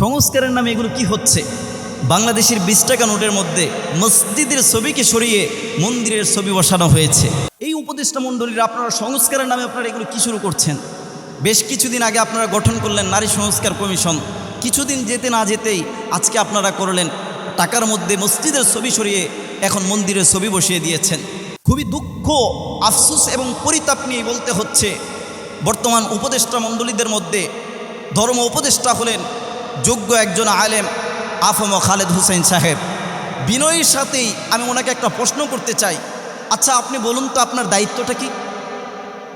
সংস্কারের নামে এগুলো কি হচ্ছে? বাংলাদেশের বিশ টাকা নোটের মধ্যে মসজিদের ছবিকে সরিয়ে মন্দিরের ছবি বসানো হয়েছে। এই উপদেষ্টা মণ্ডলীর আপনারা সংস্কারের নামে আপনারা এগুলো কি শুরু করছেন? বেশ কিছুদিন আগে আপনারা গঠন করলেন নারী সংস্কার কমিশন। কিছুদিন যেতে না যেতেই আজকে আপনারা করলেন টাকার মধ্যে মসজিদের ছবি সরিয়ে এখন মন্দিরের ছবি বসিয়ে দিয়েছেন। খুবই দুঃখ, আফসোস এবং পরিতাপ নিয়ে বলতে হচ্ছে, বর্তমান উপদেষ্টা মণ্ডলীদের মধ্যে ধর্ম উপদেষ্টা হলেন যোগ্য একজন আলেম আফম খালেদ হুসেন সাহেব। বিনয়ের সাথেই আমি ওনাকে একটা প্রশ্ন করতে চাই। আচ্ছা আপনি বলুন তো আপনার দায়িত্বটা কি?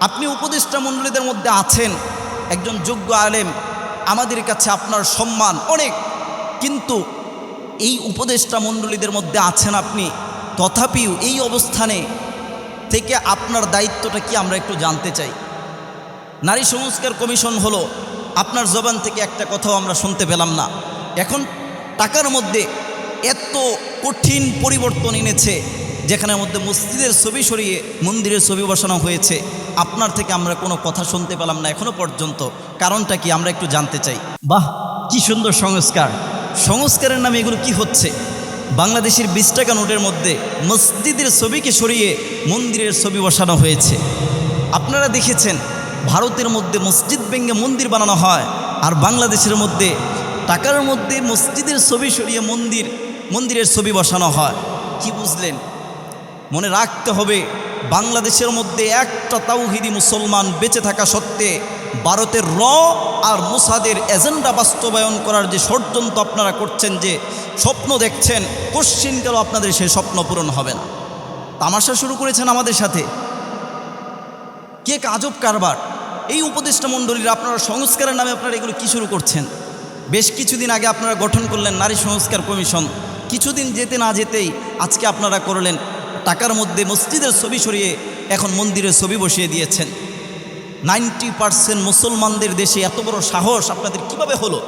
আপনি উপদেষ্টা মণ্ডলীদের মধ্যে আছেন, একজন যোগ্য আলেম, আমাদের কাছে আপনার সম্মান অনেক। কিন্তু এই উপদেষ্টা মণ্ডলীদের মধ্যে আছেন আপনি। তথাপিও এই অবস্থানে থেকে আপনার দায়িত্বটা কি আমরা একটু জানতে চাই। নারী সংস্কার কমিশন হলো আপনার জবান থেকে একটা কথাও আমরা শুনতে পেলাম না। এখন টাকার মধ্যে এত কঠিন পরিবর্তন এনেছে, যেখানের মধ্যে মসজিদের ছবি সরিয়ে মন্দিরের ছবি বসানো হয়েছে। আপনার থেকে আমরা কোনো কথা শুনতে পেলাম না এখনও পর্যন্ত। কারণটা কি আমরা একটু জানতে চাই। বাহ, কি সুন্দর সংস্কার। সংস্কারের নামে এগুলো কি হচ্ছে? বাংলাদেশের বিশ টাকা নোটের মধ্যে মসজিদের ছবিকে সরিয়ে মন্দিরের ছবি বসানো হয়েছে। আপনারা দেখেছেন ভারতের মধ্যে মসজিদ ভেঙে মন্দির বানানো হয় আর বাংলাদেশের মধ্যে টাকার মধ্যে মসজিদের ছবি সরিয়ে মন্দির, মন্দিরের ছবি বসানো হয়। কি বুঝলেন? মনে রাখতে হবে, বাংলাদেশের মধ্যে একটা তাওহিদি মুসলমান বেঁচে থাকা সত্ত্বে ভারতের র আর মুসাদের এজেন্ডা বাস্তবায়ন করার যে ষড়যন্ত্র আপনারা করছেন যে স্বপ্ন দেখছেন, কোশ্চিনকালও আপনাদের সেই স্বপ্ন পূরণ হবে না। তামাশা শুরু করেছেন আমাদের সাথে। কে এক আজব কারবার। এই উপদেষ্টা মণ্ডলীর আপনারা সংস্কারের নামে আপনারা এগুলো কি শুরু করছেন? বেশ কিছুদিন আগে আপনারা গঠন করলেন নারী সংস্কার কমিশন। কিছুদিন যেতে না যেতেই আজকে আপনারা করলেন টাকার মধ্যে মসজিদের ছবি সরিয়ে এখন মন্দিরের ছবি বসিয়ে দিয়েছেন। নাইনটি পার্সেন্ট মুসলমানদের দেশে এত বড় সাহস আপনাদের কীভাবে হলো?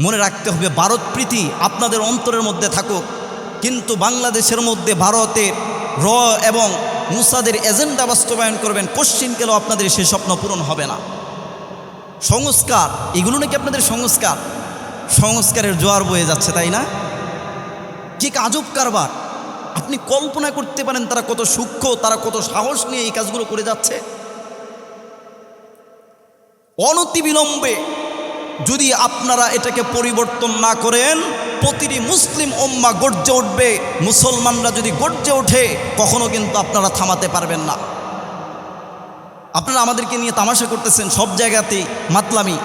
মনে রাখতে হবে ভারত প্রীতি আপনাদের অন্তরের মধ্যে থাকুক। কিন্তু বাংলাদেশের মধ্যে ভারতের র এবং মুসাদের এজেন্ডা বাস্তবায়ন করবেন কোশ্চিনকেও আপনাদের সে স্বপ্ন পূরণ হবে না। সংস্কার, এগুলো নাকি আপনাদের সংস্কার? সংস্কারের জোয়ার বয়ে যাচ্ছে, তাই না? কি আজব কারবার। আপনি কল্পনা করতে পারেন তারা কত সূক্ষ্ম, তারা কত সাহস নিয়ে এই কাজগুলো করে যাচ্ছে? অনতিবিলম্বে যদি আপনারা এটাকে পরিবর্তন না করেন, প্রতিটি মুসলিম ওম্মা গর্জে উঠবে। মুসলমানরা যদি গর্জে ওঠে, কখনো কিন্তু আপনারা থামাতে পারবেন না। আপনারা আমাদেরকে নিয়ে তামাশা করতেছেন সব জায়গাতেই, মাতলামি।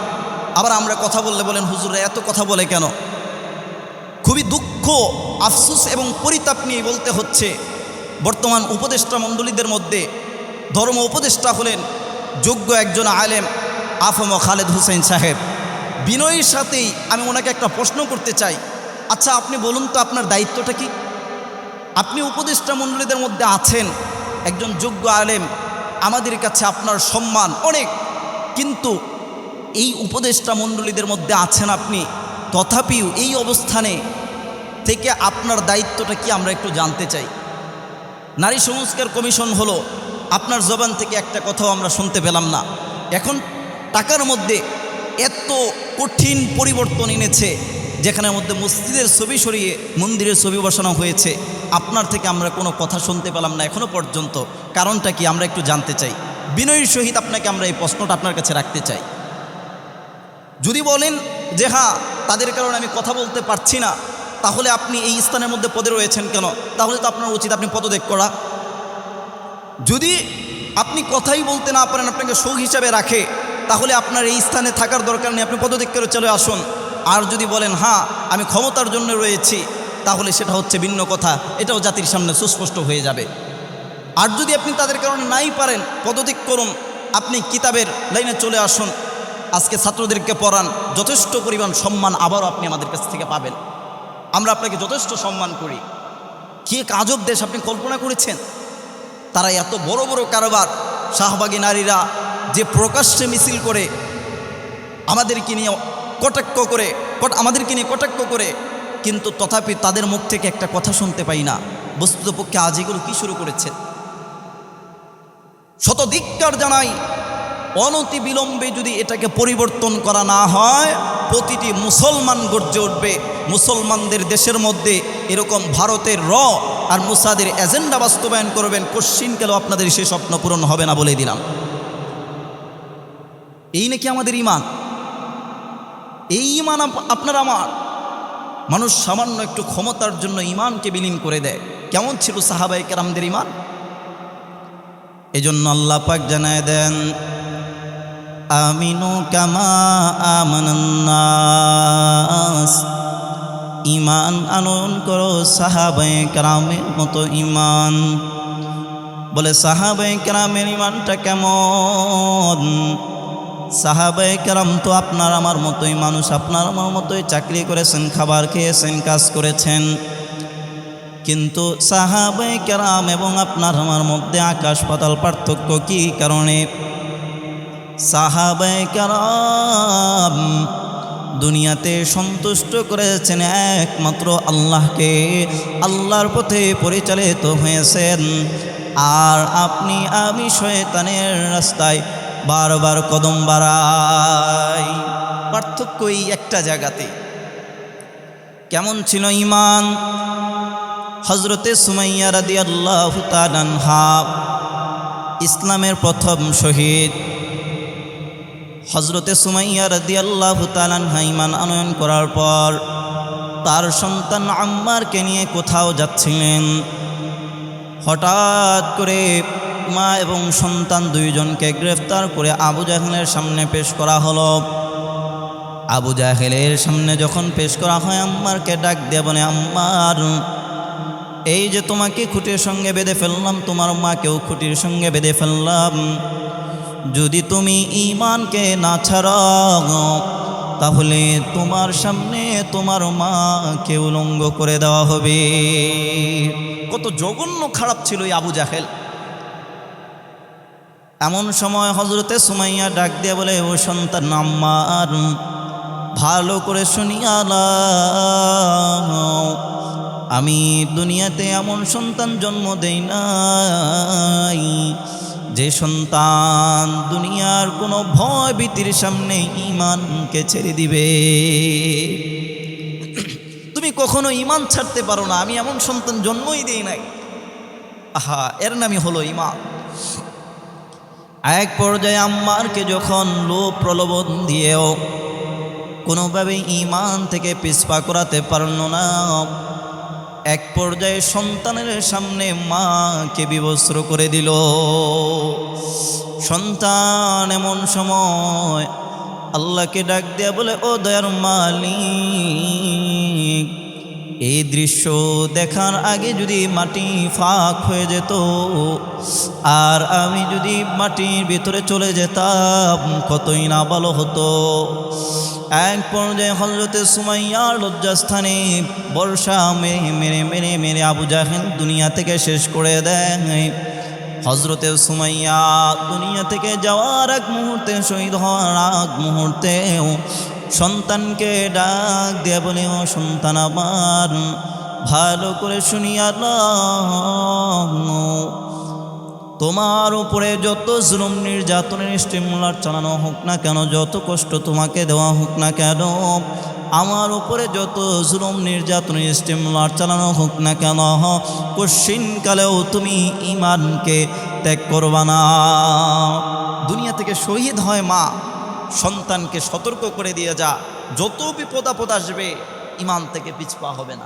আবার আমরা কথা বললে বলেন হুজুরা এত কথা বলে কেন? খুবই দুঃখ, আফসোস এবং পরিতাপ নিয়ে বলতে হচ্ছে। বর্তমান উপদেষ্টা মণ্ডলীদের মধ্যে ধর্ম উপদেষ্টা হলেন যোগ্য একজন আলেম, আফম খালেদ হুসেন সাহেব। বিনয়ের সাথেই আমি ওনাকে একটা প্রশ্ন করতে চাই। আচ্ছা আপনি বলুন তো আপনার দায়িত্বটা কি? আপনি উপদেষ্টা মণ্ডলীদের মধ্যে আছেন, একজন যোগ্য আলেম, আমাদের কাছে আপনার সম্মান অনেক। কিন্তু এই উপদেষ্টা মণ্ডলীদের মধ্যে আছেন আপনি, তথাপিও এই অবস্থানে থেকে আপনার দায়িত্বটা কি আমরা একটু জানতে চাই। নারী সংস্কার কমিশন হলো, আপনার জবান থেকে একটা কথাও আমরা শুনতে পেলাম না। এখন টাকার মধ্যে এত কঠিন পরিবর্তন এনেছে যেখানের মধ্যে মসজিদের ছবি সরিয়ে মন্দিরের ছবি বসানো হয়েছে। আপনার থেকে আমরা কোনো কথা শুনতে পেলাম না এখনও পর্যন্ত। কারণটা কি আমরা একটু জানতে চাই। বিনয়ের সহিত আপনাকে আমরা এই প্রশ্নটা আপনার কাছে রাখতে চাই। যদি বলেন যে হ্যাঁ তাদের কারণে আমি কথা বলতে পারছি না, তাহলে আপনি এই স্থানের মধ্যে পদে রয়েছেন কেন? তাহলে তো আপনার উচিত আপনি পদত্যাগ করা। যদি আপনি কথাই বলতে না পারেন, আপনাকে শোক হিসাবে রাখে তাহলে আপনার এই স্থানে থাকার দরকার নেই। আপনি পদত্যাগ করে চলে আসুন। আর যদি বলেন হ্যাঁ আমি ক্ষমতার জন্য রয়েছি, তাহলে সেটা হচ্ছে ভিন্ন কথা। এটাও জাতির সামনে সুস্পষ্ট হয়ে যাবে। আর যদি আপনি তাদের কারণে নাই পারেন, পদত্যাগ করুন। আপনি কিতাবের লাইনে চলে আসুন। আজকে ছাত্রদেরকে পড়ান। যথেষ্ট পরিমাণ সম্মান আবারও আপনি আমাদের কাছ থেকে পাবেন। আমরা আপনাকে যথেষ্ট সম্মান করি। কি এক আজব দেশ আপনি কল্পনা করেছেন? তারা এত বড় বড় কারবার, শাহবাগী নারীরা যে প্রকাশ্যে মিছিল করে আমাদেরকে নিয়ে কটাক্ষ করে আমাদেরকে নিয়ে কটাক্ষ করে, কিন্তু তথাপি তাদের মুখ থেকে একটা কথা শুনতে পাই না। বস্তুতপক্ষে আজ এগুলো কী শুরু করেছে শত ধিক্কার জানাই, অনতি বিলম্বে যদি এটাকে পরিবর্তন করা না হয়, প্রতিটি মুসলমান গর্জে উঠবে। মুসলমানদের দেশের মধ্যে এরকম ভারতের র আর মুসাদের এজেন্ডা বাস্তবায়ন করবেন কোশ্চিনকালেও আপনাদের সে স্বপ্ন পূরণ হবে না বলে দিলাম। এই নাকি আমাদের ইমান এই ইমান আপনার আমার। মানুষ সামান্য একটু ক্ষমতার জন্য ইমানকে বিলীন করে দেয়। কেমন ছিল সাহাবাই কেরামদের ইমান এজন্য আল্লাহ পাক জানায় দেন, আমিনু কামা আমানান্নাস। ইমান আনয়ন করো সাহাবাই কেরামের মতো ইমান বলে সাহাবাই কেরামের ইমানটা কেমন? সাহাবাই কেরাম তো আপনার আমার মতোই মানুষ, আপনার আমার মতোই চাকরি করেছেন, খাবার খেয়েছেন, কাজ করেছেন। কিন্তু সাহাবাই কেরাম এবং আপনার আমার মধ্যে আকাশ পাতাল পার্থক্য কি কারণে? সাহাবাই কেরাম দুনিয়াতে সন্তুষ্ট করেছেন একমাত্র আল্লাহকে, আল্লাহর পথে পরিচালিত হয়েছেন। আর আপনি আমি শয়তানের রাস্তায় বারবার কদম বাড়াই। পার্থক্য এই একটা জায়গাতে। কেমন ছিল ইমান হজরতে সুমাইয়া রাদি আল্লাহ তালানহা ইসলামের প্রথম শহীদ। হজরতে সুমাইয়া রাদি আল্লাহ তালানহা ইমান আনয়ন করার পর তার সন্তান আম্মারকে নিয়ে কোথাও যাচ্ছিলেন। হঠাৎ করে মা এবং সন্তান দুইজনকে গ্রেফতার করে আবু জাহেলের সামনে পেশ করা হলো। আবু জাহেলের সামনে যখন পেশ করা হয়, আম্মারকে ডাক দিয়ে বলে, আম্মার, এই যে তোমাকে খুঁটির সঙ্গে বেঁধে ফেললাম, তোমার মাকেও খুঁটির সঙ্গে বেঁধে ফেললাম। যদি তুমি ইমানকে না ছাড়াও, তাহলে তোমার সামনে তোমার মাকে উলঙ্গ করে দেওয়া হবে। কত জঘন্য খারাপ ছিল এই আবু জাহেল। এমন সময় হজরতে সুমাইয়া ডাক দিয়ে বলে, ও সন্তান আম্মার, ভালো করে শুনিয়া। আমি দুনিয়াতে এমন সন্তান জন্ম দেই নাই, যে সন্তান দুনিয়ার কোনো ভয় ভীতির সামনে ইমানকে ছেড়ে দিবে। তুমি কখনো ইমান ছাড়তে পারো না, আমি এমন সন্তান জন্মই দেই নাই। আহা, এর নামই হলো ইমান এক পর্যায়ে আম্মারকে যখন লোভ প্রলোভন দিয়েও কোনোভাবে ইমান থেকে পিছপা করাতে পারল না, এক পর্যায়ে সন্তানের সামনে মাকে বিবস্ত্র করে দিল। সন্তান এমন সময় আল্লাহকে ডাক দেয়া বলে, ও দয়ার মালিক এই দৃশ্য দেখার আগে যদি মাটি ফাঁক হয়ে যেত, আর আমি যদি মাটির ভিতরে চলে যেতাম, কতই না ভালো হতো। এক পর্যায়ে হজরতে সুমাইয়ার লজ্জাস্থানে বর্ষা মেরে মেরে মেরে মেরে আবু জাহেল দুনিয়া থেকে শেষ করে দেয়। হজরতে সুমাইয়া দুনিয়া থেকে যাওয়ার এক মুহূর্তে, শহীদ হওয়ার আগ মুহূর্তেও সন্তানকে ডাক দিয়ে বলে ও সন্তান আমার, ভালো করে শুনিয়া। তোমার উপরে যত জুলুম, নির্যাতনের স্টিমুলার চালানো হোক না কেন, যত কষ্ট তোমাকে দেওয়া হোক না কেন, আমার উপরে যত জুলুম, নির্যাতনের স্টিমুলার চালানো হোক না কেন কশিনকালেও তুমি ইমানকে ত্যাগ করবা না দুনিয়া থেকে শহীদ হয় মা সন্তানকে সতর্ক করে দিয়ে যা। যত বিপদ আপদ আসবে ইমান থেকে পিছপা হবে না।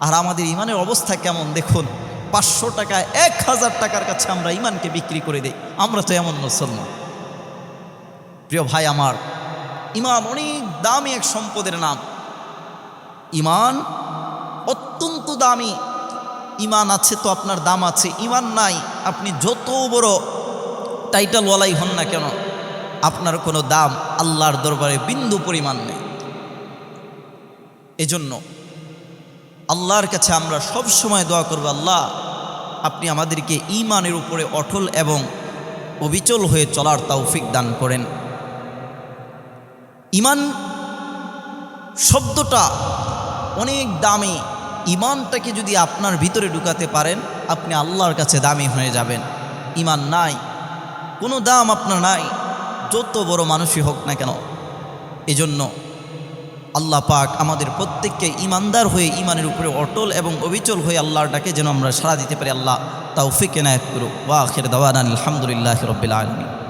আর আমাদের ইমানের অবস্থা কেমন দেখুন? পাঁচশো টাকা এক হাজার টাকার কাছে আমরা ইমানকে বিক্রি করে দিই। আমরা তো এমন মুসলমান। প্রিয় ভাই আমার ইমান অনেক দামি এক সম্পদের নাম। ইমান অত্যন্ত দামি। ইমান আছে তো আপনার দাম আছে। ইমান নাই, আপনি যত বড় টাইটেলওয়ালাই হন না কেন? আপনার কোনো দাম আল্লাহর দরবারে বিন্দু পরিমাণ নেই। এজন্য আল্লাহর কাছে আমরা সব সময় দোয়া করব, আল্লাহ, আপনি আমাদেরকে ইমানের উপরে অটল এবং অবিচল হয়ে চলার তৌফিক দান করেন। ইমান শব্দটা অনেক দামি। ইমানটাকে যদি আপনার ভিতরে ঢুকাতে পারেন, আপনি আল্লাহর কাছে দামি হয়ে যাবেন। ইমান নাই, কোনো দাম আপনার নাই। যত বড় মানুষই হোক না কেন, এজন্য আল্লাহ পাক আমাদের প্রত্যেককে ইমানদার হয়ে ইমানের উপরে অটল এবং অবিচল হয়ে আল্লাহর ডাকে যেন আমরা সাড়া দিতে পারি। আল্লাহ তাও ফিকে নায়ক করু ওয়া আখের দাওয়ান আলহামদুলিল্লাহ রবিল আলমী